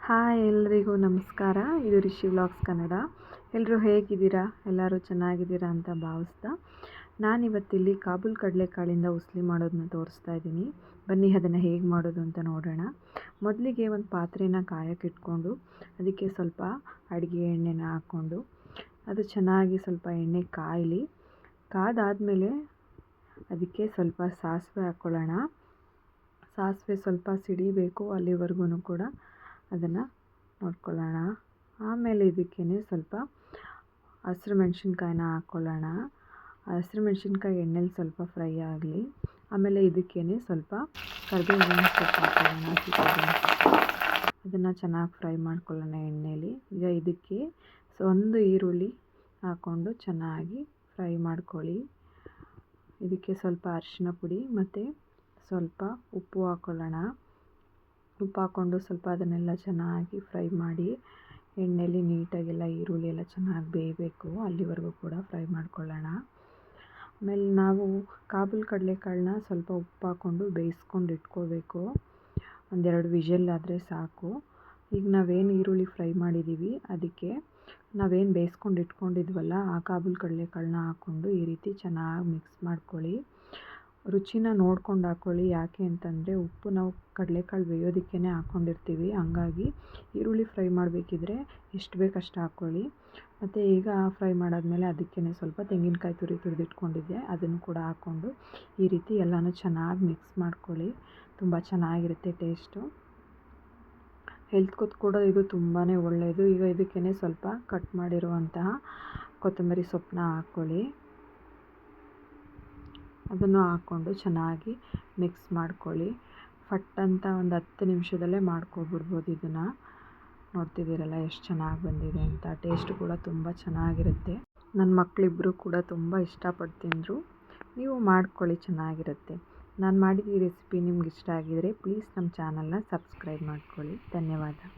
Hi ಎಲ್ಲರಿಗೂ ನಮಸ್ಕಾರ. ಇದು ರಿಷಿ ವ್ಲಾಗ್ಸ್ ಕನ್ನಡ. ಎಲ್ಲರೂ ಹೇಗಿದ್ದೀರಾ? ಎಲ್ಲರೂ ಚೆನ್ನಾಗಿದ್ದೀರಾ ಅಂತ ಭಾವಿಸ್ತಾ. ನಾನಿವತ್ತಿಲ್ಲಿ ಕಾಬೂಲ್ ಕಡಲೆಕಾಳಿಂದ ಉಸ್ಲಿ ಮಾಡೋದನ್ನ ತೋರಿಸ್ತಾ ಇದ್ದೀನಿ. ಬನ್ನಿ ಅದನ್ನು ಹೇಗೆ ಮಾಡೋದು ಅಂತ ನೋಡೋಣ. ಮೊದಲಿಗೆ ಒಂದು ಪಾತ್ರೆನ ಕಾಯಕ್ಕೆ ಇಟ್ಕೊಂಡು, ಅದಕ್ಕೆ ಸ್ವಲ್ಪ ಅಡುಗೆ ಎಣ್ಣೆನ ಹಾಕ್ಕೊಂಡು, ಅದು ಚೆನ್ನಾಗಿ ಸ್ವಲ್ಪ ಎಣ್ಣೆ ಕಾಯಲಿ. ಕಾದಾದಮೇಲೆ ಅದಕ್ಕೆ ಸ್ವಲ್ಪ ಸಾಸಿವೆ ಹಾಕ್ಕೊಳ್ಳೋಣ. ಸಾಸಿವೆ ಸ್ವಲ್ಪ ಸಿಡಿಬೇಕು ಅಲ್ಲಿವರೆಗೂ ಕೂಡ. ಅದನ್ನು ನೋಡ್ಕೊಳ್ಳೋಣ. ಆಮೇಲೆ ಇದಕ್ಕೇ ಸ್ವಲ್ಪ ಹಸಿರು ಮೆಣಸಿನ್ಕಾಯಿನ ಹಾಕ್ಕೊಳ್ಳೋಣ ಹಸಿರು ಮೆಣಸಿನ್ಕಾಯಿ ಎಣ್ಣೆಲಿ ಸ್ವಲ್ಪ ಫ್ರೈ ಆಗಲಿ. ಆಮೇಲೆ ಇದಕ್ಕೇ ಸ್ವಲ್ಪ ಕರಿಬೇವಿನ ಸೊಪ್ಪು ಹಾಕ್ಕೊಳ್ಳೋಣ ಅದನ್ನು ಚೆನ್ನಾಗಿ ಫ್ರೈ ಮಾಡ್ಕೊಳ್ಳೋಣ ಎಣ್ಣೆಲಿ. ಈಗ ಇದಕ್ಕೆ ಸೊ, ಒಂದು ಈರುಳ್ಳಿ ಹಾಕ್ಕೊಂಡು ಚೆನ್ನಾಗಿ ಫ್ರೈ ಮಾಡ್ಕೊಳ್ಳಿ. ಇದಕ್ಕೆ ಸ್ವಲ್ಪ ಅರಿಶಿನ ಪುಡಿ ಮತ್ತು ಸ್ವಲ್ಪ ಉಪ್ಪು ಹಾಕ್ಕೊಳ್ಳೋಣ ಉಪ್ಪು ಹಾಕ್ಕೊಂಡು ಸ್ವಲ್ಪ ಅದನ್ನೆಲ್ಲ ಚೆನ್ನಾಗಿ ಫ್ರೈ ಮಾಡಿ ಎಣ್ಣೆಯಲ್ಲಿ ನೀಟಾಗೆಲ್ಲ ಈರುಳ್ಳಿ ಎಲ್ಲ ಚೆನ್ನಾಗಿ ಬೇಯಬೇಕು, ಅಲ್ಲಿವರೆಗೂ ಕೂಡ ಫ್ರೈ ಮಾಡ್ಕೊಳ್ಳೋಣ. ಆಮೇಲೆ ನಾವು ಕಾಬೂಲ್ ಕಡಲೆಕಾಳನ್ನ ಸ್ವಲ್ಪ ಉಪ್ಪು ಹಾಕ್ಕೊಂಡು ಬೇಯಿಸ್ಕೊಂಡು ಇಟ್ಕೋಬೇಕು. ಒಂದೆರಡು ವಿಷಲ್ ಆದರೆ ಸಾಕು. ಈಗ ನಾವೇನು ಈರುಳ್ಳಿ ಫ್ರೈ ಮಾಡಿದ್ದೀವಿ ಅದಕ್ಕೆ ನಾವೇನು ಬೇಯಿಸ್ಕೊಂಡು ಇಟ್ಕೊಂಡಿದ್ವಲ್ಲ, ಆ ಕಾಬೂಲ್ ಕಡಲೆಕಾಳನ್ನ ಹಾಕ್ಕೊಂಡು ಈ ರೀತಿ ಚೆನ್ನಾಗಿ ಮಿಕ್ಸ್ ಮಾಡ್ಕೊಳ್ಳಿ. ರುಚಿನ ನೋಡ್ಕೊಂಡು ಹಾಕ್ಕೊಳ್ಳಿ ಯಾಕೆ ಅಂತಂದರೆ ಉಪ್ಪು ನಾವು ಕಡಲೆಕಾಳು ಬೇಯೋದಕ್ಕೇ ಹಾಕ್ಕೊಂಡಿರ್ತೀವಿ ಹಂಗಾಗಿ ಈರುಳ್ಳಿ ಫ್ರೈ ಮಾಡಬೇಕಿದ್ರೆ ಎಷ್ಟು ಬೇಕು ಅಷ್ಟು ಹಾಕ್ಕೊಳ್ಳಿ ಮತ್ತು ಈಗ ಫ್ರೈ ಮಾಡಾದಮೇಲೆ ಅದಕ್ಕೇ ಸ್ವಲ್ಪ ತೆಂಗಿನಕಾಯಿ ತುರಿ ತುರಿದಿಟ್ಕೊಂಡಿದ್ದೆ. ಅದನ್ನು ಕೂಡ ಹಾಕ್ಕೊಂಡು ಈ ರೀತಿ ಎಲ್ಲನೂ ಚೆನ್ನಾಗಿ ಮಿಕ್ಸ್ ಮಾಡ್ಕೊಳ್ಳಿ. ತುಂಬ ಚೆನ್ನಾಗಿರುತ್ತೆ ಟೇಸ್ಟು ಹೆಲ್ತ್ಗೂ ಕೂಡ ಇದು ತುಂಬಾ ಒಳ್ಳೆಯದು ಈಗ ಇದಕ್ಕೇ ಸ್ವಲ್ಪ ಕಟ್ ಮಾಡಿರುವಂತಹ ಕೊತ್ತಂಬರಿ ಸೊಪ್ಪನ್ನ ಹಾಕ್ಕೊಳ್ಳಿ ಅದನ್ನು ಹಾಕ್ಕೊಂಡು ಚೆನ್ನಾಗಿ ಮಿಕ್ಸ್ ಮಾಡ್ಕೊಳ್ಳಿ. ಫಟ್ ಅಂತ ಒಂದು ಹತ್ತು ನಿಮಿಷದಲ್ಲೇ ಮಾಡ್ಕೊಬಿಡ್ಬೋದು ಇದನ್ನು. ನೋಡ್ತಿದ್ದೀರಲ್ಲ ಎಷ್ಟು ಚೆನ್ನಾಗಿ ಬಂದಿದೆ ಅಂತ. ಟೇಸ್ಟ್ ಕೂಡ ತುಂಬ ಚೆನ್ನಾಗಿರುತ್ತೆ. ನನ್ನ ಮಕ್ಕಳಿಬ್ಬರು ಕೂಡ ತುಂಬ ಇಷ್ಟಪಟ್ಟು ತಿಂದರು. ನೀವು ಮಾಡ್ಕೊಳ್ಳಿ ಚೆನ್ನಾಗಿರುತ್ತೆ. ನಾನು ಮಾಡಿದ ಈ ರೆಸಿಪಿ ನಿಮ್ಗೆ ಇಷ್ಟ ಆಗಿದರೆ ಪ್ಲೀಸ್ ನಮ್ಮ ಚಾನಲ್ನ ಸಬ್ಸ್ಕ್ರೈಬ್ ಮಾಡ್ಕೊಳ್ಳಿ. ಧನ್ಯವಾದ.